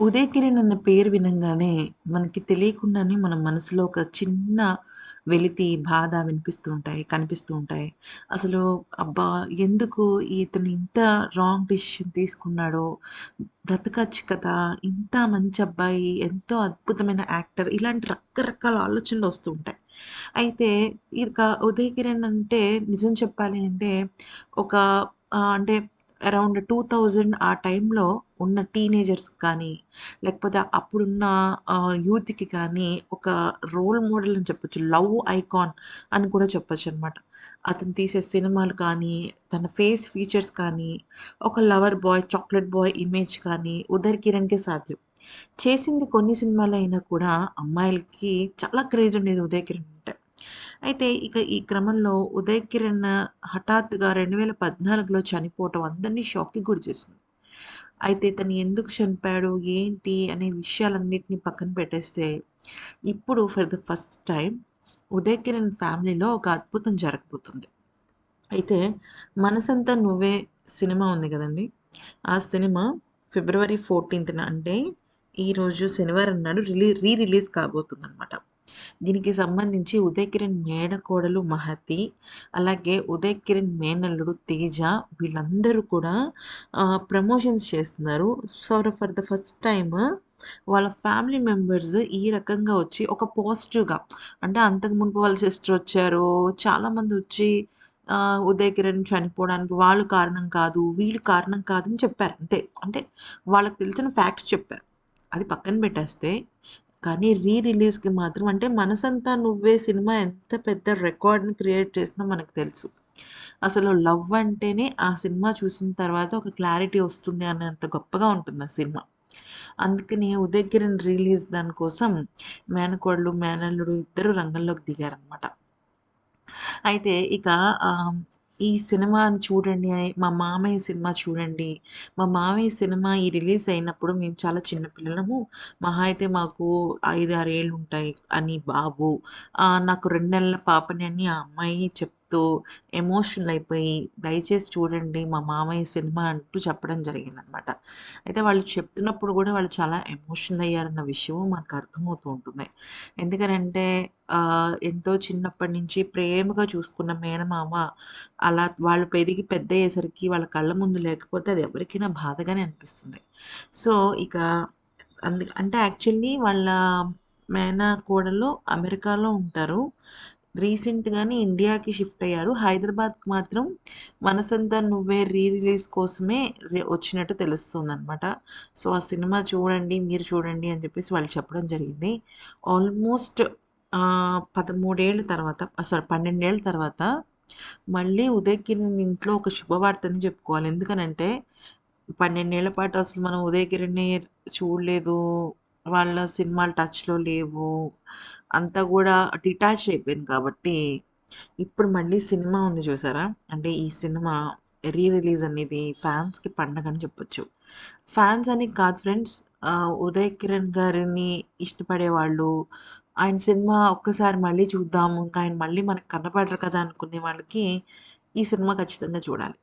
ఉదయ్ కిరణ్ అన్న పేరు వినంగానే మనకి తెలియకుండానే మన మనసులో ఒక చిన్న వెలితి, బాధ వినిపిస్తూ ఉంటాయి, కనిపిస్తూ ఉంటాయి. అసలు అబ్బా! ఎందుకు ఇతను ఇంత రాంగ్ డెసిషన్ తీసుకున్నాడో, బ్రతకచ్చు కదా! ఇంత మంచి అబ్బాయి, ఎంతో అద్భుతమైన యాక్టర్ ఇలాంటి రకరకాల ఆలోచనలు వస్తూ ఉంటాయి. అయితే ఇక ఉదయ్ కిరణ్ అంటే నిజం చెప్పాలి అంటే ఒక అంటే అరౌండ్ 2000 ఆ టైంలో ఉన్న టీనేజర్స్ కానీ, లేకపోతే అప్పుడున్న యూత్‌కి కానీ ఒక రోల్ మోడల్ అని చెప్పొచ్చు. లవ్ ఐకాన్ అని కూడా చెప్పొచ్చు అనమాట అతను తీసే సినిమాలు కానీ, తన ఫేస్ ఫీచర్స్ కానీ, ఒక lover boy, chocolate boy image కానీ ఉదర్ కిరణ్‌కే సాధ్యం. చేసింది కొన్ని సినిమాలు అయినా కూడా అమ్మాయిలకి చాలా క్రేజ్ ఉండేది ఉదయ్ కిరణ్ అంటే. అయితే ఇక ఈ క్రమంలో ఉదయ్ కిరణ్ హఠాత్తుగా 2014లో చనిపోవటం అందరిని షాక్‌కి గురి చేసింది అయితే తను ఎందుకు చనిపోయాడు? ఏంటి? అనే విషయాలన్నింటినీ పక్కన పెట్టేస్తే, ఇప్పుడు for the first time Uday Kiran ఫ్యామిలీలో ఒక అద్భుతం జరగబోతుంది. అయితే 'మనసంతా నువ్వే' సినిమా ఉంది కదండి ఆ సినిమా ఫిబ్రవరి 14థ్‌న అంటే ఈరోజు శనివారం నాడు రిలీ రీ రిలీజ్ కాబోతుందనమాట. దీనికి సంబంధించి ఉదయ్ కిరణ్ మేనకోడలు మహతి, అలాగే ఉదయ్ కిరణ్ మేనల్లుడు తేజ వీళ్ళందరూ కూడా ప్రమోషన్స్ చేస్తున్నారు. So, for the first time వాళ్ళ ఫ్యామిలీ మెంబర్స్ ఈ రకంగా వచ్చి ఒక పాజిటివ్‌గా అంటే అంతకు ముందు వాళ్ళ సిస్టర్ వచ్చారు. చాలామంది వచ్చి ఉదయ్ కిరణ్ చనిపోవడానికి వాళ్ళు కారణం కాదు, వీళ్ళు కారణం కాదని చెప్పారు అంతే. అంటే వాళ్ళకి తెలిసిన ఫ్యాక్ట్స్ చెప్పారు. అది పక్కన పెట్టేస్తే కానీ రీ రిలీజ్‌కి మాత్రం అంటే 'మనసంతా నువ్వే' సినిమా ఎంత పెద్ద రికార్డ్‌ని క్రియేట్ చేసినా మనకు తెలుసు. అసలు లవ్ అంటేనే ఆ సినిమా చూసిన తర్వాత ఒక క్లారిటీ వస్తుంది అనేంత గొప్పగా ఉంటుంది ఆ సినిమా. అందుకని ఉదయ్ రిలీజ్ దాని కోసం మేనకోడలు, మేనల్లుడు ఇద్దరు రంగంలోకి దిగారనమాట. అయితే ఇక ఈ సినిమాని చూడండి, మా మామయ్య సినిమా చూడండి. మా మామయ్య సినిమా ఈ రిలీజ్ అయినప్పుడు మేము చాలా చిన్నపిల్లలము మహా అయితే మాకు 5, 6 ఏళ్ళు ఉంటాయి అని బాబు, నాకు రెండు నెలల పాపని అని ఆ అమ్మాయి తో ఎమోషనల్ అయిపోయి, దయచేసి చూడండి మా మామయ్య సినిమా అంటూ చెప్పడం జరిగిందనమాట. అయితే వాళ్ళు చెప్తున్నప్పుడు కూడా వాళ్ళు చాలా ఎమోషనల్ అయ్యారన్న విషయం మనకు అర్థమవుతూ ఉంటుంది. ఎందుకనంటే ఎంతో చిన్నప్పటి నుంచి ప్రేమగా చూసుకున్న మేనమామ అలా వాళ్ళు పెరిగి పెద్దయ్యేసరికి వాళ్ళ కళ్ళ ముందు లేకపోతే అది ఎవరికైనా బాధగానే అనిపిస్తుంది. సో, ఇక అందు అంటే యాక్చువల్లీ వాళ్ళ మేనకోడలు అమెరికాలో ఉంటారు. రీసెంట్‌గానే ఇండియాకి షిఫ్ట్ అయ్యారు. హైదరాబాద్‌కి మాత్రం 'మనసంతా నువ్వే' రీ రిలీజ్ కోసమే వచ్చినట్టు తెలుస్తుంది అనమాట సో, ఆ సినిమా చూడండి, మీరు చూడండి అని చెప్పేసి వాళ్ళు చెప్పడం జరిగింది. ఆల్మోస్ట్ పదమూడేళ్ళ తర్వాత సారీ పన్నెండేళ్ళ తర్వాత మళ్ళీ ఉదయ్ కిరణ్ ఇంట్లో ఒక శుభవార్తని చెప్పుకోవాలి. ఎందుకనంటే పన్నెండేళ్ళ పాటు అసలు మనం ఉదయ్ కిరణ్‌ని చూడలేదు. వాళ్ళ సినిమాలు టచ్‌లో లేవు. అంతా కూడా డిటాచ్ అయిపోయింది కాబట్టి, ఇప్పుడు మళ్ళీ సినిమా ఉంది చూసారా? అంటే ఈ సినిమా రీ రిలీజ్ అనేది ఫ్యాన్స్‌కి పండగ అని చెప్పొచ్చు. ఫ్యాన్స్ అని కాదు ఫ్రెండ్స్ ఉదయ్ కిరణ్ గారిని ఇష్టపడేవాళ్ళు, ఆయన సినిమా ఒక్కసారి మళ్ళీ చూద్దాము, ఇంకా ఆయన మళ్ళీ మనకు కనపడరు కదా అనుకునే వాళ్ళకి ఈ సినిమా ఖచ్చితంగా చూడాలి.